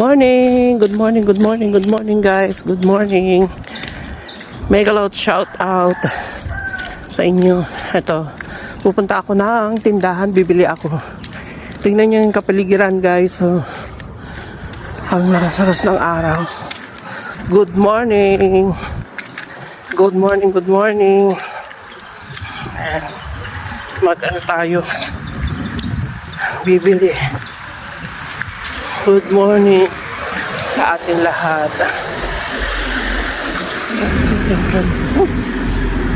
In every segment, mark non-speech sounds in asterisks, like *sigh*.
Morning! Good morning, good morning, good morning guys. Good morning. Mega loud shout out sa inyo. Ito, pupunta ako ng tindahan, bibili ako. Tingnan niyo yung kapaligiran guys. So, ang nakasaras ng araw. Good morning! Good morning, good morning. Mag-ano tayo? Bibili. Good morning sa ating lahat.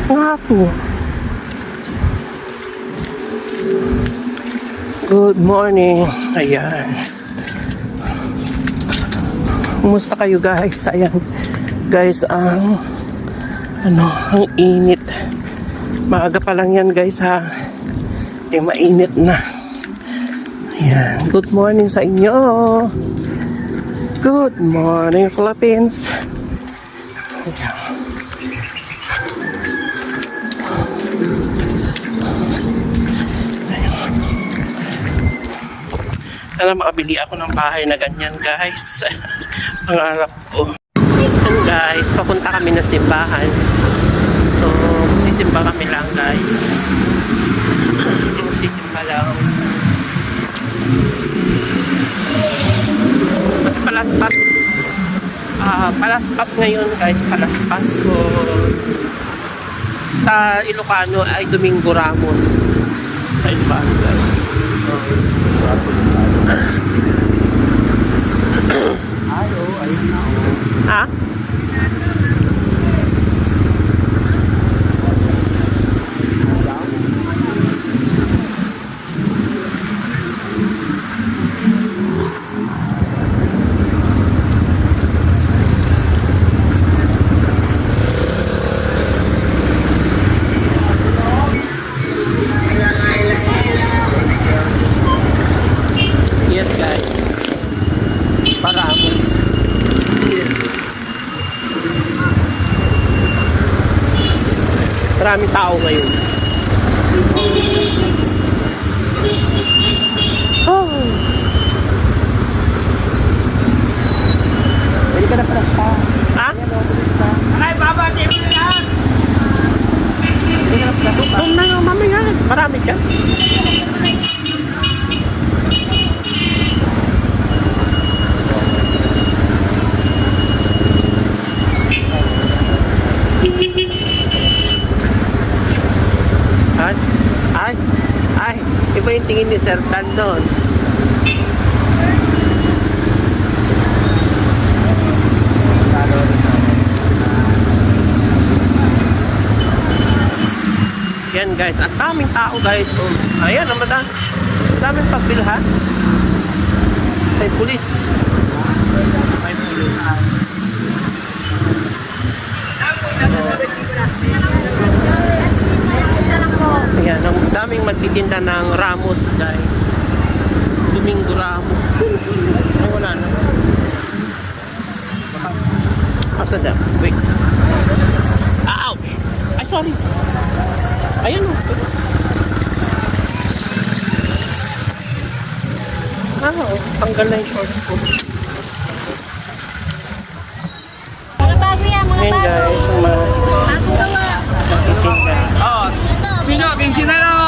Nga po. Good morning. Ayan. Kumusta kayo guys? Ayan. Guys, ang ano, ang init. Maaga pa lang yan guys ha. Eh, mainit na. Ayan. Good morning sa inyo. Good morning, Philippines. Ayan. Sana makabili ako ng bahay na ganyan, guys. *laughs* Pangarap ko. Ayan, guys, papunta kami na simbahan. So, sisimba kami lang, guys. *laughs* Sisimba lang. Kasi palaspas. Ah, palaspas ngayon, guys. Palaspas. So, sa Ilocano ay Domingo Ramos. Sa Ilocano, guys. Ha? Maraming tao ngayon. Oh. Pwede ka na pala sa Ha? Ay, baba, di mo yan! Doon na nga, mamaya. Marami ka. Ay, ay, ay, iba yung tingin ni Sir Dan doon. Yan guys, ang daming tao guys. Oh, ayan, ang madami. Daming pagbilhan. May pulis. May pulis. Ayan, ang daming magtitinda ng Ramos guys. Domingo Ramos. Ay, wala na. Asa na? Wait. Ah, ouch! Ay, sorry. Ayan o. Ah, oh. Tanggal na yung shorts ko. Mga bago yan, mga bago. guys, ang mga Bago gawa. nagtitinda. Oh, sino? King Sinaro!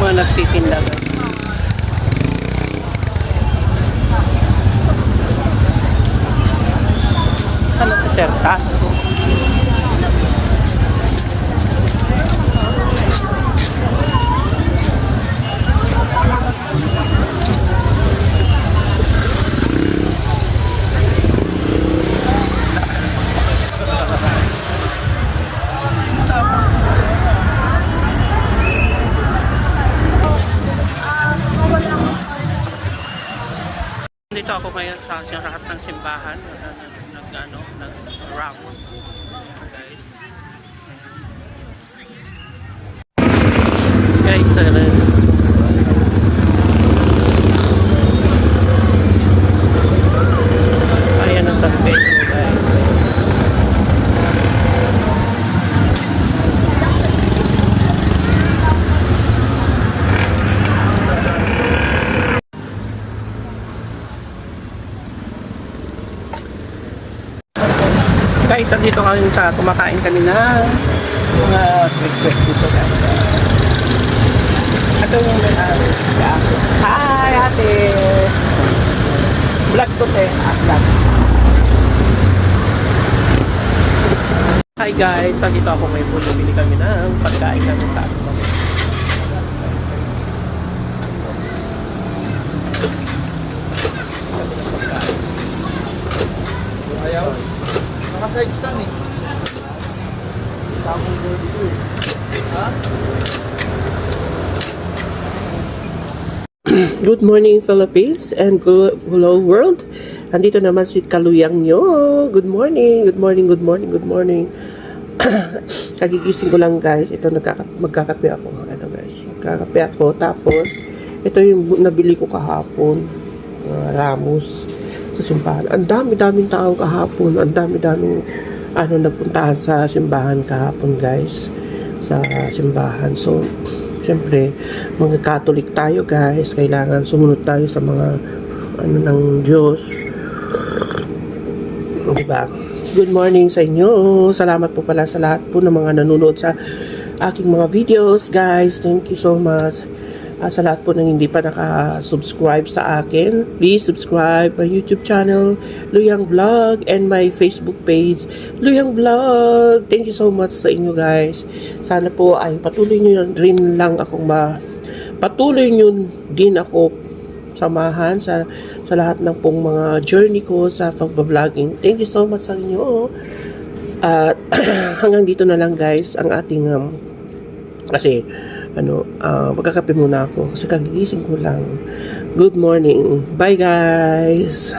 Mga nagtitinda guys. Ano ka, sir? Ta? Ako ngayon sa sirahat ng simbahan. Nag, ano, nag Ramos. Guys. Guys, uh, ayan ang San Pedro guys. Guys, dito kami sa kumakain kami na mga quick-quick dito guys. Ito yung may ate. Hi, ate! Vlog to, te. Ah. Hi guys, dito ako may puno. Bili kami ng pagkain namin sa *clears throat* Good morning Philippines and hello world. Andito naman si Kaluyang nyo. Good morning, good morning, good morning, good morning. *clears throat* Kagigising ko lang guys. Ito nagkaka magkakape ako. Ito guys. Magkakape ako. Tapos, ito yung nabili ko kahapon. Uh, Ramos. Sa simbahan. Ang dami-daming tao kahapon. Ang dami-daming ano, nagpuntahan sa simbahan kahapon guys. Sa simbahan. So, Siyempre, mga Catholic tayo guys, kailangan sumunod tayo sa mga ano ng Diyos. Diba? Good morning sa inyo. Salamat po pala sa lahat po ng mga nanonood sa aking mga videos guys. Thank you so much. Ah, sa lahat po ng hindi pa naka-subscribe sa akin, please subscribe my YouTube channel, Luyang Vlog, and my Facebook page, Luyang Vlog. Thank you so much sa inyo guys. Sana po ay patuloy nyo rin lang akong ma... Patuloy nyo din ako samahan sa sa lahat ng pong mga journey ko sa pagbabloging. Thank you so much sa inyo. At *clears throat* hanggang dito na lang guys ang ating um, kasi ano, ah, magkakape muna ako kasi kagigising ko lang. Good morning. Bye guys.